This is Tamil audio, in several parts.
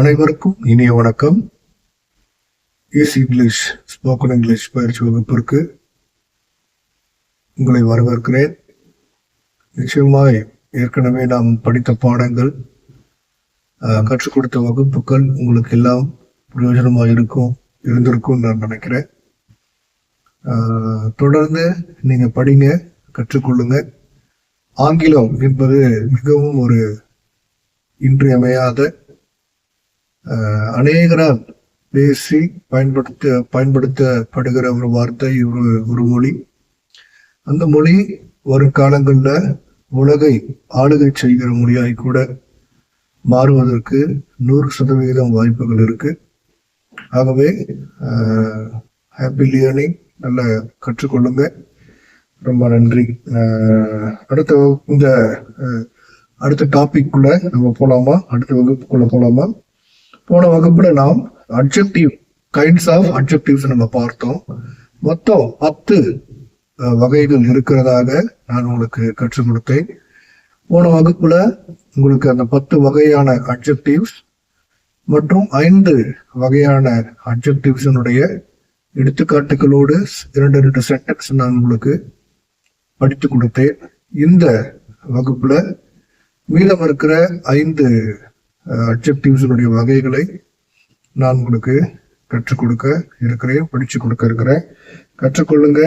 அனைவருக்கும் இனிய வணக்கம். ஈஸ் இங்கிலீஷ் ஸ்போக்கன் இங்கிலீஷ் பயிற்சி வகுப்பிற்கு உங்களை வரவேற்கிறேன். நிச்சயமாய் ஏற்கனவே நாம் படித்த பாடங்கள் கற்றுக் கொடுத்த வகுப்புகள் உங்களுக்கு எல்லாம் பிரயோஜனமாக இருக்கும் இருந்திருக்கும் நான் நினைக்கிறேன். தொடர்ந்து நீங்கள் படிங்க கற்றுக்கொள்ளுங்க ஆங்கிலம் என்பது மிகவும் ஒரு இன்றியமையாத அநேகரால் பேசி பயன்படுத்த பயன்படுத்தப்படுகிற ஒரு வார்த்தை ஒரு ஒரு மொழி. அந்த மொழி வரும் காலங்களில் உலகை ஆளுகை செய்கிற மொழியாய் கூட மாறுவதற்கு நூறு சதவிகிதம் வாய்ப்புகள் இருக்கு. ஆகவே ஹாப்பி லியர்னிங் நல்ல கற்றுக்கொள்ளுங்க. ரொம்ப நன்றி. அடுத்த வகுப்பு- இந்த அடுத்த டாபிக் குள்ள நம்ம போலாமா? அடுத்த வகுப்புக்குள்ள போலாமா? போன வகுப்புல நாம் அப்ஜெக்டிவ் கைண்ட்ஸ் ஆஃப் அப்ஜெக்டிவ்ஸ் நம்ம பார்த்தோம். மொத்தம் பத்து வகைகள் இருக்கிறதாக நான் உங்களுக்கு கற்றுக் கொடுத்தேன். போன வகுப்புல உங்களுக்கு அந்த பத்து வகையான அப்ஜெக்டிவ்ஸ் மற்றும் ஐந்து வகையான அப்ஜெக்டிவ்ஸினுடைய எடுத்துக்காட்டுகளோடு இரண்டு ரெண்டு சென்டென்ஸ் நான் உங்களுக்கு படித்து கொடுத்தேன். இந்த வகுப்புல மீதம் இருக்கிற ஐந்து அப்ஜெக்டிவ்ஸினுடைய வகைகளை நான் உங்களுக்கு கற்றுக் கொடுக்க இருக்கிறேன் படித்து கொடுக்க இருக்கிறேன். கற்றுக்கொள்ளுங்க.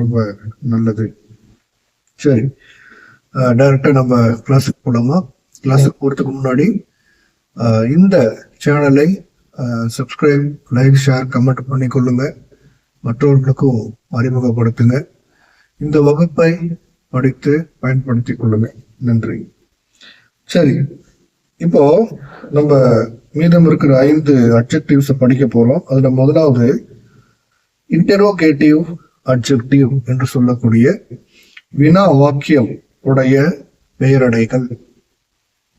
ரொம்ப நல்லது. சரி. டைரக்டாக நம்ம கிளாஸுக்கு போலாமா? கிளாஸுக்கு போகிறதுக்கு முன்னாடி இந்த சேனலை சப்ஸ்கிரைப் லைக் ஷேர் கமெண்ட் பண்ணி கொள்ளுங்க மற்றவர்களுக்கும் அறிமுகப்படுத்துங்க. இந்த வகுப்பை படித்து பயன்படுத்திக் கொள்ளுங்க. நன்றி. சரி. இப்போ நம்ம மீதம் இருக்கிற ஐந்து அட்ஜெக்டிவ்ஸ் படிக்க போறோம். அதுல முதலாவது இன்டெரோகேட்டிவ் அட்ஜெக்டிவ் என்று சொல்லக்கூடிய வினா வாக்கியம் உடைய பெயரடைகள்.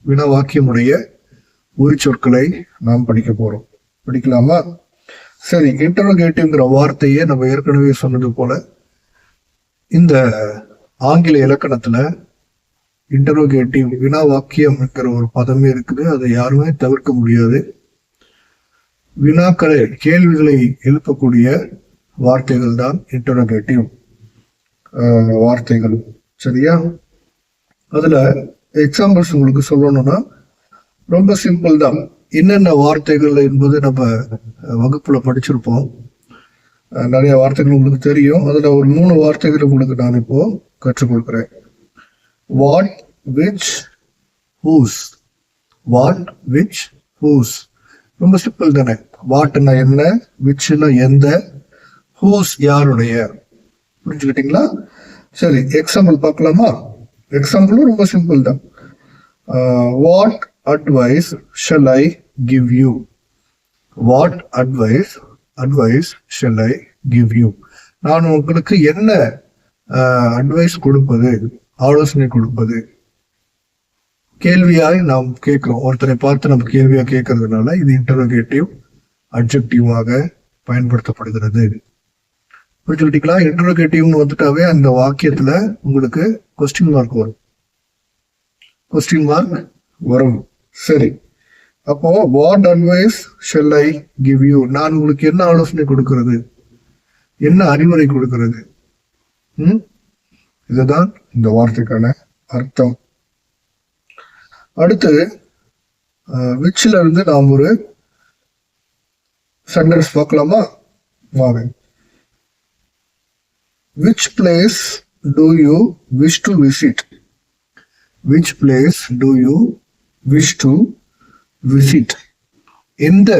வினா வாக்கியம் உடைய ஒரு சொற்களை நாம் படிக்க போறோம். படிக்கலாமா? சரி இன்டரோகேட்டிவ்ங்கிற வார்த்தையே நம்ம ஏற்கனவே சொன்னது போல இந்த ஆங்கில இலக்கணத்துல இன்டரோகேட்டிவ் வினா வாக்கியம் என்கிற ஒரு பதமே இருக்குது. அதை யாருமே தவிர்க்க முடியாது. வினாக்களை கேள்விகளை எழுப்பக்கூடிய வார்த்தைகள் தான் இன்டரோகேட்டிவ் வார்த்தைகள். சரியா? அதுல எக்ஸாம்பிள்ஸ் உங்களுக்கு சொல்லணும்னா ரொம்ப சிம்பிள் தான். என்னென்ன வார்த்தைகள் என்பது நம்ம வகுப்பில் வகுப்புல படிச்சிருப்போம். நிறைய வார்த்தைகள் உங்களுக்கு தெரியும். அதுல ஒரு மூணு வார்த்தைகள் உங்களுக்கு நான் இப்போ கற்றுக் கொடுக்குறேன் what which whose what which whose ரொம்ப சிம்பிள் தானே. வாட்னா என்ன விச்னா எந்த ஹூஸ் யாருடைய? புரிஞ்சுக்கிட்டீங்களா? சரி எக்ஸாம்பிள் பார்க்கலாமா? எக்ஸாம்பிளும் ரொம்ப சிம்பிள் தான். What advice shall I give you what advice advice shall I give you நான் உங்களுக்கு என்ன அட்வைஸ் கொடுப்பது? ஆலோசனை கொடுப்பது. கேள்வியாய் நாம் கேட்கிறோம். ஒருத்தரை பார்த்து நம்ம கேள்வியாக கேட்கறதுனால இது இன்டரோகேட்டிவ் அப்ஜெக்டிவாக பயன்படுத்தப்படுகிறது. புரிஞ்சுக்கிட்டீங்களா இன்டரோகேட்டிவ்னு வந்துட்டாவே அந்த வாக்கியத்துல உங்களுக்கு கொஸ்டின் மார்க் வரும். கொஸ்டின் மார்க் வரும். சரி. அப்போ what advice shall I give you நான் உங்களுக்கு என்ன ஆலோசனை கொடுக்கிறது? என்ன அறிவுரை கொடுக்கிறது? ம்? இதுதான் இந்த வார்த்தைக்கான அர்த்தம். அடுத்து விச்சில இருந்து நாம் ஒரு சென்டென்ஸ் பார்க்கலாமா? வாங்க. Which place do you wish to visit which place do you wish to visit எந்த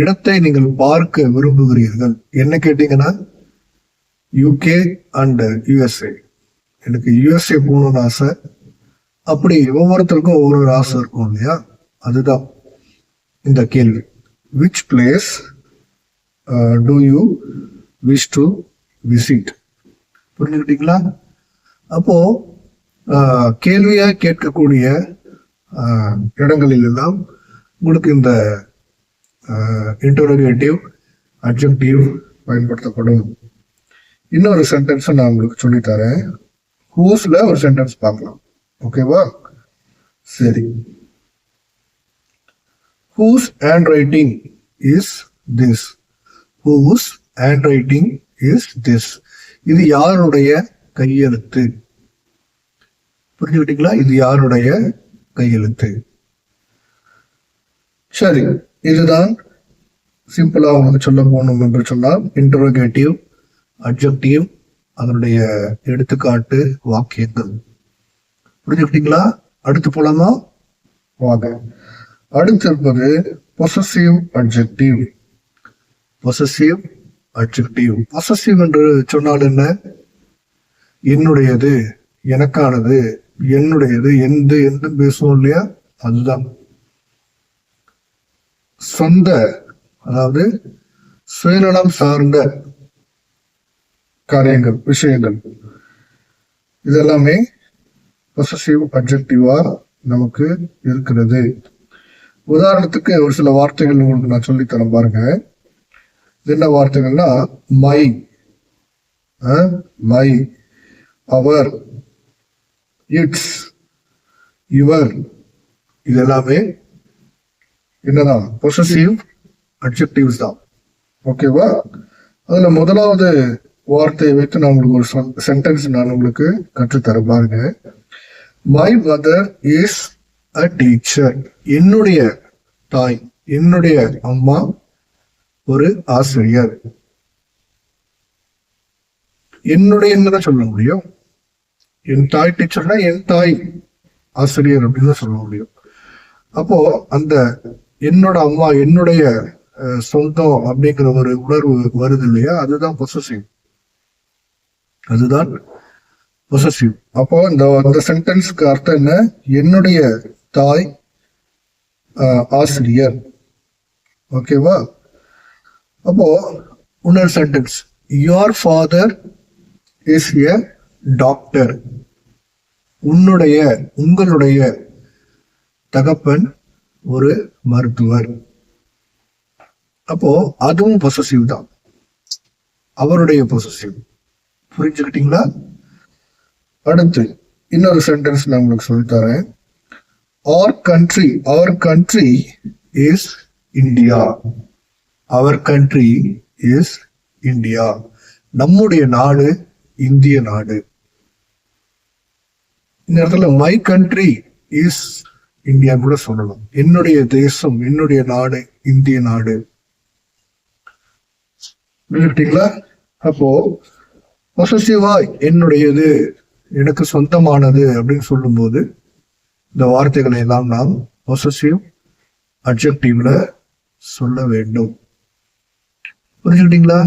இடத்தை நீங்கள் பார்க்க விரும்புகிறீர்கள்? என்ன கேட்டீங்கன்னா யூகே அண்ட் யுஎஸ்ஏ எனக்கு யுஎஸ்ஏ போகணும்னு ஆசை. அப்படி ஒவ்வொருத்தருக்கும் ஒவ்வொரு ஆசை இருக்கும் இல்லையா? அதுதான் இந்த கேள்வி. Which place do you wish to visit புரிஞ்சுக்கிட்டீங்களா? அப்போ ஆஹ், கேள்வியா கேட்கக்கூடிய uh, இடங்களிலெல்லாம் இடங்களில் எல்லாம் உங்களுக்கு இந்த uh, இன்டரோகேட்டிவ் அப்ஜெக்டிவ் பயன்படுத்தப்படும். இன்னொரு சென்டென்ஸை நான் உங்களுக்கு சொல்லித்தரேன். ஹூஸ்ல ஒரு சென்டென்ஸ் பார்க்கலாம். ஓகேவா சரி. Whose handwriting is this whose handwriting is this இது யாருடைய கையெழுத்து? புரிஞ்சுக்கிட்டீங்களா? இது யாருடைய கையெழுத்து? சரி இதுதான் சிம்பிளா உங்களுக்கு சொல்ல போகணும் என்று சொன்னால் இன்டரோகேட்டிவ் அப்ஜெக்டிவ் அதனுடைய எடுத்துக்காட்டு வாக்கியங்கள். புரிஞ்சுக்கிட்டீங்களா? அடுத்து போலாமா? வாங்க. அடுத்து இருப்பது possessive adjective possessive adjective possessive என்று சொன்னால் என்ன? என்னுடையது எனக்கானது என்னுடையது எந்த எந்த பேசுவோம் இல்லையா? அதுதான். சொந்த அதாவது சுயநலம் சார்ந்த காரியங்கள் விஷயங்கள். இதெல்லாமே பொசசிவ் அப்ஜெக்டிவா நமக்கு இருக்கிறது. உதாரணத்துக்கு ஒரு சில வார்த்தைகள் உங்களுக்கு நான் சொல்லித் தரேன் பாருங்க என்ன வார்த்தைகள்னா my my our its your இது எல்லாமே என்னதான்? பொசசிவ் அட்ஜெக்டிவ்ஸ் தான். ஓகேவா அதுல முதலாவது வார்த்தையை வைத்து நான் உங்களுக்கு ஒரு சென்டென்ஸ் நான் உங்களுக்கு கற்றுத்தர பாருங்க. My mother is a teacher என்னுடைய தாய் என்னுடைய அம்மா ஒரு ஆசிரியர். என்னுடைய தான் சொல்ல முடியும். என் தாய் டீச்சர்னா என் தாய் ஆசிரியர் அப்படின்னு தான் சொல்ல முடியும். அப்போ அந்த என்னோட அம்மா என்னுடைய அஹ், சொந்தம் அப்படிங்கிற ஒரு உணர்வு வருது இல்லையா? அதுதான் பொசசிவ் அதுதான் பொசசிவ் அப்போ இந்த அந்த சென்டென்ஸ்க்கு அர்த்தம் என்ன? என்னுடைய தாய் ஆசிரியர். ஓகேவா அப்போ இன்னொரு sentence your father is a doctor உன்னுடைய உங்களுடைய தகப்பன் ஒரு மருத்துவர். அப்போ அதுவும் பொசசிவ் தான். அவருடைய பொசசிவ் புரிஞ்சுக்கிட்டீங்களா? அடுத்து இன்னொரு சென்டென்ஸ் நான் உங்களுக்கு சொல்லித்தரேன் our country our country is India our country is India நம்முடைய நாடு இந்திய நாடு. இந்த இடத்துல மை கண்ட்ரி இஸ் இந்தியா கூட சொல்லலாம். என்னுடைய தேசம் என்னுடைய நாடு இந்திய நாடு. அப்போ பொசசிவா என்னுடையது எனக்கு சொந்தமானது அப்படின்னு சொல்லும்போது இந்த வார்த்தைகளை எல்லாம் நாம் பொசசிவ் அப்ஜெக்டிவ்ல சொல்ல வேண்டும். புரிஞ்சுக்கிட்டீங்களா?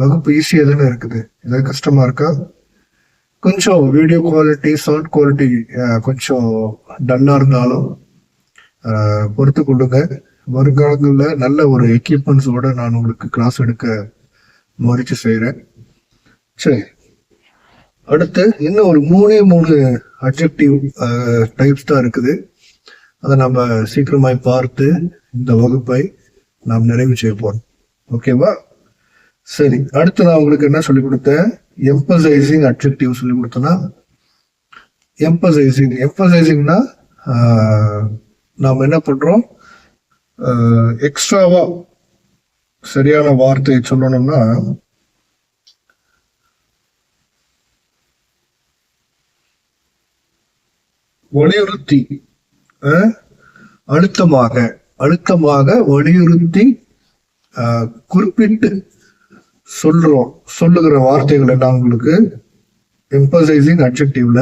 வகுப்பு ஈஸியாக தானே இருக்குது. ஏதாவது கஷ்டமா இருக்கா? கொஞ்சம் வீடியோ குவாலிட்டி சவுண்ட் குவாலிட்டி கொஞ்சம் டல்லாக இருந்தாலும் பொறுத்து கொள்ளுங்க. வருங்காலங்களில் நல்ல ஒரு எக்யூப்மெண்ட்ஸோட நான் உங்களுக்கு கிளாஸ் எடுக்க முயற்சி செய்கிறேன் சரி. அடுத்து இன்னும் ஒரு மூணே மூணு அப்ஜெக்டிவ் டைப்ஸ் தான் இருக்குது. அதை நம்ம சீக்கிரமாய் பார்த்து இந்த வகுப்பை நாம் நிறைவு செய்வோம். ஓகேவா சரி அடுத்து நான் உங்களுக்கு என்ன சொல்லி கொடுத்தேன்? எம்பசைசிங் அப்ஜெக்டிவ் சொல்லி கொடுத்தேன்னா எம்பசைசிங் எம்பசைசிங்னா நாம் என்ன பண்றோம்? எக்ஸ்ட்ராவா சரியான வார்த்தையை சொல்லணும்னா வலியுறுத்தி அழுத்தமாக அழுத்தமாக வலியுறுத்தி குறிப்பிட்டு சொல்றோம் சொல்லுகிற வார்த்தைகள் எல்லாம் உங்களுக்கு எம்பசைசிங் அப்ஜெக்டிவ்ல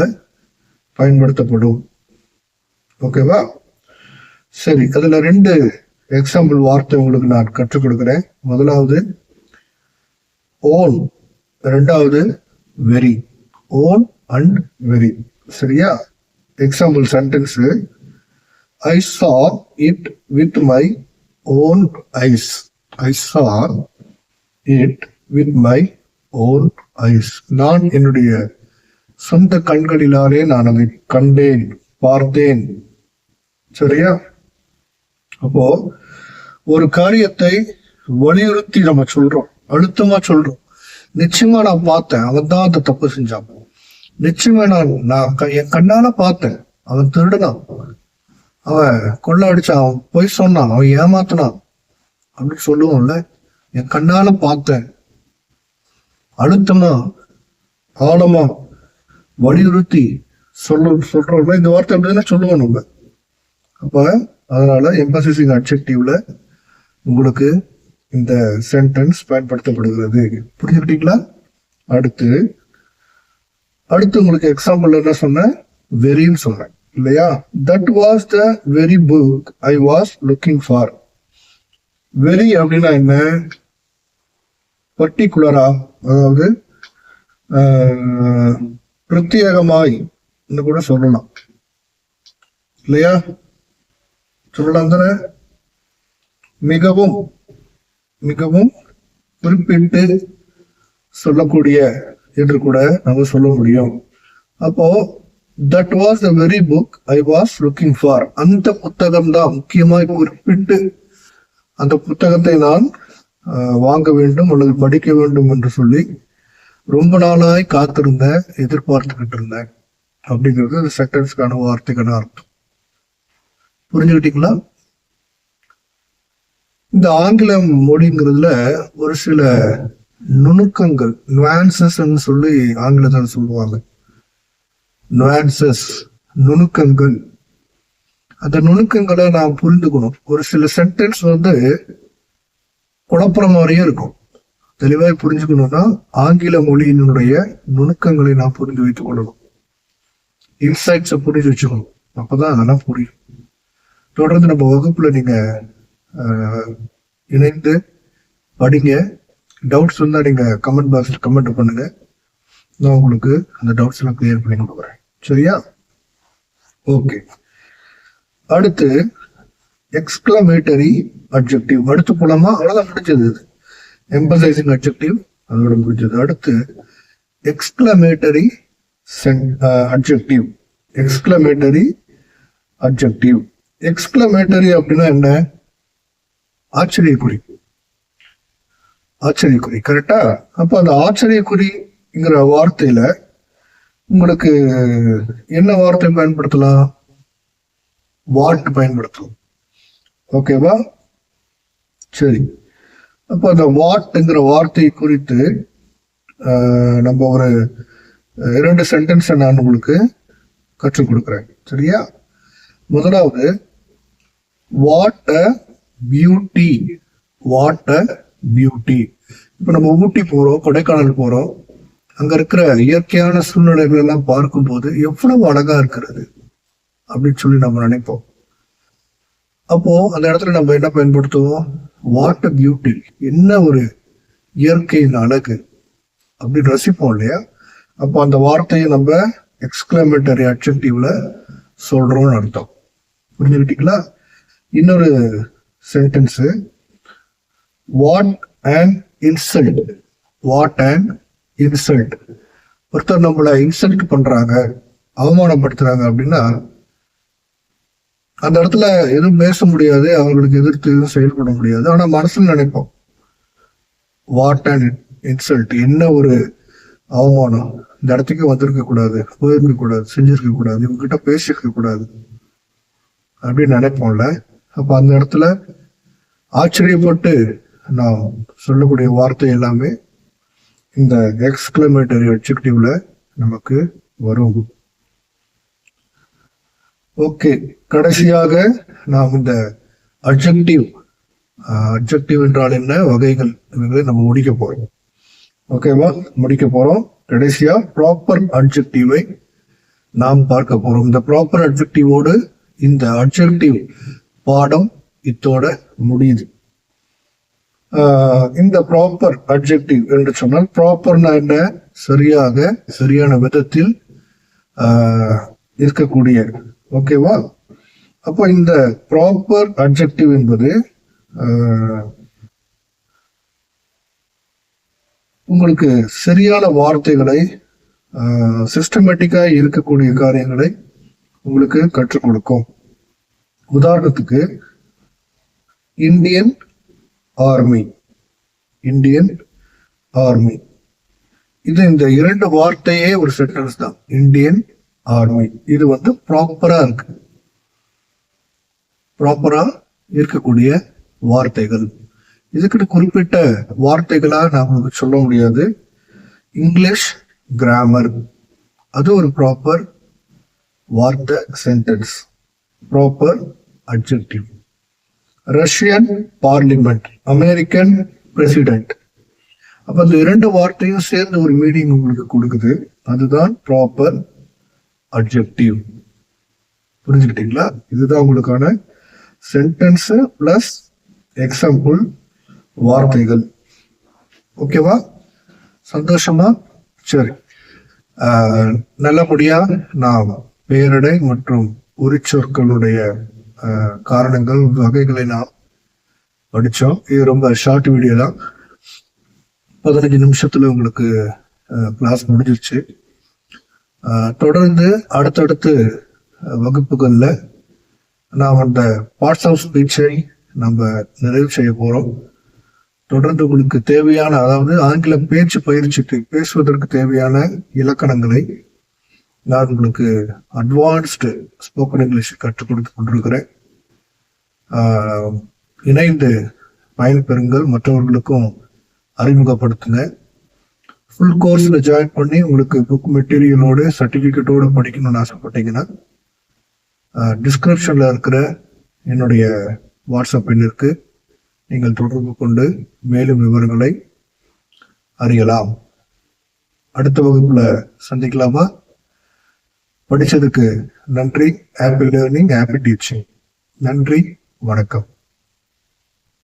பயன்படுத்தப்படும். ஓகேவா? சரி அதுல ரெண்டு எக்ஸாம்பிள் வார்த்தை உங்களுக்கு நான் கற்றுக் கொடுக்குறேன். முதலாவது ஓன் ரெண்டாவது வெரி ஓன் அண்ட் வெரி சரியா? Example sentence I saw it with my own eyes I saw it with my own eyes நான் என்னுடைய சொந்த கண்களிலாலே நான் அதை கண்டேன் பார்த்தேன். சரியா? அப்போ ஒரு காரியத்தை வலியுறுத்தி நம்ம சொல்றோம் அழுத்தமா சொல்றோம். நிச்சயமா நான் பார்த்தேன் அவன் தான் அந்த தப்பு செஞ்சான். நிச்சயமா நான் நான் க- என் கண்ணால பார்த்தேன். அவன் திருடுனான். அவன் கொள்ள அடிச்சான் அவன் பொய் சொன்னான். அவன் ஏமாத்தினான். அப்படின்னு சொல்லுவோம்ல. என் கண்ணால பார்த்தேன். அழுத்தமா ஆழமா வலியுறுத்தி சொல்ல சொல்றோம்னா இந்த வார்த்தை அப்படிதானே சொல்லுவோம் நம்ம. அப்ப அதனால எம்பசிசிங் அட்ஜெக்டிவ்ல உங்களுக்கு இந்த சென்டென்ஸ் பயன்படுத்தப்படுகிறது. புரிஞ்சுக்கிட்டீங்களா? அடுத்து அடுத்து உங்களுக்கு எக்ஸாம்பிள் என்ன சொன்னேன்? வெரின்னு சொன்னேன் இல்லையா? That was the very book I was looking for very அப்படின்னா என்ன? பர்டிகுலரா அதாவது பிரத்யேகமாய் என்று கூட சொல்லலாம். இல்லையா? சொல்லலாம் தானே? மிகவும் மிகவும் குறிப்பிட்டு சொல்லக்கூடிய என்று கூட நம்ம சொல்ல முடியும். அப்போ that was the very book I was looking for அந்த புத்தகம் தான் முக்கியமாக குறிப்பிட்டு அந்த புத்தகத்தை நான் வாங்க வேண்டும் அல்லது படிக்க வேண்டும் என்று சொல்லி ரொம்ப நாளாய் காத்திருந்தேன் எதிர்பார்த்துக்கிட்டு இருந்தேன் அப்படிங்கிறது அந்த சென்டென்ஸ்க்கான வார்த்தைக்கான அர்த்தம். புரிஞ்சுக்கிட்டீங்களா? இந்த ஆங்கில மொழிங்கிறதுல ஒரு சில நுணுக்கங்கள் nuances சொல்லி ஆங்கிலத்தில் சொல்லுவாங்க. நுவான்சஸ் நுணுக்கங்கள். அந்த நுணுக்கங்களை நாம் புரிந்துக்கணும். ஒரு சில சென்டென்ஸ் வந்து குழப்புற மாதிரியே இருக்கும். தெளிவாக புரிஞ்சுக்கணும்னா ஆங்கில மொழியினுடைய நுணுக்கங்களை நாம் புரிந்து வைத்துக் கொள்ளணும். இன்சைட்ஸை புரிஞ்சு வச்சுக்கணும். அப்போதான் அதெல்லாம் புரியும். தொடர்ந்து நம்ம வகுப்புல நீங்க இணைந்து படிங்க. டவுட்ஸ் இருந்தால் நீங்கள் கமெண்ட் பாக்ஸில் கமெண்ட் பண்ணுங்க. நான் உங்களுக்கு அந்த டவுட்ஸ் எல்லாம் கிளியர் பண்ணி கொடுக்குறேன் சரியா? ஓகே அடுத்து எக்ஸ்கிளமேட்டரி அப்ஜெக்டிவ் அடுத்து போலாமா? அவ்வளோதான் முடிஞ்சது இது. எம்பசைசிங் அப்ஜெக்டிவ் அதோட முடிஞ்சது. அடுத்து exclamatory objective exclamatory objective exclamatory அப்படின்னா என்ன? ஆச்சரியக்குறி. ஆச்சரியக்குறி கரெக்டா அப்போ அந்த ஆச்சரியக்குறிங்கிற வார்த்தையில உங்களுக்கு என்ன வார்த்தை பயன்படுத்தலாம்? வாட் பயன்படுத்தலாம். ஓகேவா சரி. அப்போ அந்த வாட்ங்கிற வார்த்தை குறித்து நம்ம ஒரு இரண்டு சென்டென்ஸை நான் உங்களுக்கு கற்றுக் கொடுக்குறேன். சரியா? முதலாவது what a beauty what a beauty இப்போ நம்ம ஊட்டி போறோம் கொடைக்கானல் போறோம். அங்க இருக்கிற இயற்கையான சூழ்நிலைகள் எல்லாம் பார்க்கும்போது எவ்வளவு அழகா இருக்கிறது அப்படின்னு சொல்லி நம்ம நினைப்போம். அப்போ அந்த இடத்துல நம்ம என்ன பயன்படுத்துவோம்? வாட் அ பியூட்டி என்ன ஒரு இயற்கையின் அழகு அப்படின்னு ரசிப்போம் இல்லையா? அப்போ அந்த வார்த்தையை நம்ம எக்ஸ்கிளமேட்டரி அட்ஜெக்டிவ்ல சொல்றோம்னு அர்த்தம். புரிஞ்சுக்கிட்டீங்களா இன்னொரு sentence what an insult what an insult ஒருத்தர் நம்மளை இன்சல்ட் பண்றாங்க அவமானப்படுத்துறாங்க அப்படின்னா அந்த இடத்துல எதுவும் பேச முடியாது அவங்களுக்கு எதிர்த்து எதுவும் செயல்பட முடியாது. ஆனா மனசுல நினைப்போம் வாட் அண்ட் இன்சல்ட் என்ன ஒரு அவமானம். இந்த இடத்துக்கு வந்திருக்க கூடாது போயிருக்க கூடாது செஞ்சிருக்க கூடாது இவங்க கிட்ட பேசியிருக்க கூடாது அப்படின்னு நினைப்போம்ல. அப்ப அந்த இடத்துல ஆச்சரியப்பட்டு நான் சொல்லக்கூடிய வார்த்தை எல்லாமே இந்த எக்ஸ்கிளமேட்டரி அட்ஜெக்டிவ்ல நமக்கு வரும். ஓகே கடைசியாக நாம் இந்த அட்ஜெக்டிவ் அப்ஜெக்டிவ் என்றால் என்ன வகைகள் நம்ம முடிக்க போறோம். ஓகேவா? முடிக்க போறோம். கடைசியா ப்ராப்பர் அட்ஜெக்டிவை நாம் பார்க்க போறோம். இந்த ப்ராப்பர் அப்ஜெக்டிவோடு இந்த அப்ஜெக்டிவ் பாடம் இத்தோட முடியுது. இந்த ப்ராப்பர் அட்ஜெக்டிவ் என்று சொன்னால் ப்ராப்பர்னா என்ன? சரியாக சரியான விதத்தில் இருக்கக்கூடிய ஓகேவா அப்போ இந்த ப்ராப்பர் அட்ஜெக்டிவ் என்பது உங்களுக்கு சரியான வார்த்தைகளை சிஸ்டமேட்டிக்காக இருக்கக்கூடிய காரியங்களை உங்களுக்கு கற்றுக் கொடுக்கும். உதாரணத்துக்கு இந்தியன் ஆர்மி இந்தியன் ஆர்மி இது இந்த இரண்டு வார்த்தையே ஒரு சென்டென்ஸ் தான். இந்தியன் ஆர்மி இது வந்து ப்ராப்பரா இருக்கு. ப்ராப்பரா இருக்கக்கூடிய வார்த்தைகள். இதுக்குன்னு குறிப்பிட்ட வார்த்தைகளா நான் உங்களுக்கு சொல்ல முடியாது. இங்கிலீஷ் கிராமர் அது ஒரு ப்ராப்பர் வார்த்தை sentence proper adjective Russian parliament American president அப்ப அந்த இரண்டு வார்த்தையும் சேர்ந்து ஒரு மீனிங் உங்களுக்கு கொடுக்குது. அதுதான் ப்ராப்பர் அட்ஜெக்டிவ் புரிஞ்சுக்கிட்டீங்களா? இதுதான் உங்களுக்கான சென்டென்ஸ் பிளஸ் எக்ஸாம்பிள் வார்த்தைகள். ஓகேவா சந்தோஷமா? சரி. நல்லபடியாக நல்லபடியா நாம் பெயரடை மற்றும் உரிச்சொற்களுடைய காரணங்கள் வகைகளை நாம் படித்தோம் இது ரொம்ப ஷார்ட் வீடியோ தான். பதினஞ்சு நிமிஷத்தில் உங்களுக்கு கிளாஸ் முடிஞ்சிருச்சு. தொடர்ந்து அடுத்தடுத்து வகுப்புகளில் நாம் அந்த பார்ட்ஸ் ஆஃப் ஸ்பீச்சை நம்ம நிறைவு செய்ய போகிறோம் தொடர்ந்து உங்களுக்கு தேவையான அதாவது ஆங்கில பேச்சு பயிற்சிக்கு பேசுவதற்கு தேவையான இலக்கணங்களை நான் உங்களுக்கு அட்வான்ஸ்டு ஸ்போக்கன் இங்கிலீஷ் கற்றுக் கொடுத்து கொண்டிருக்கிறேன். இணைந்து பயன்பெறுங்கள் மற்றவர்களுக்கும் அறிமுகப்படுத்துங்க. ஃபுல் கோர்ஸில் ஜாயின் பண்ணி உங்களுக்கு புக் மெட்டீரியலோடு சர்டிஃபிகேட்டோடு படிக்கணும்னு ஆசைப்பட்டீங்கன்னா டிஸ்கிரிப்ஷனில் இருக்கிற என்னுடைய வாட்ஸ்அப் எண்ணிற்கு நீங்கள் தொடர்பு கொண்டு மேலும் விவரங்களை அறியலாம். அடுத்த வகுப்பில் சந்திக்கலாமா? படிச்சதுக்கு நன்றி. ஹாப்பி லேர்னிங் ஹாப்பி டீச்சிங் நன்றி வணக்கம்.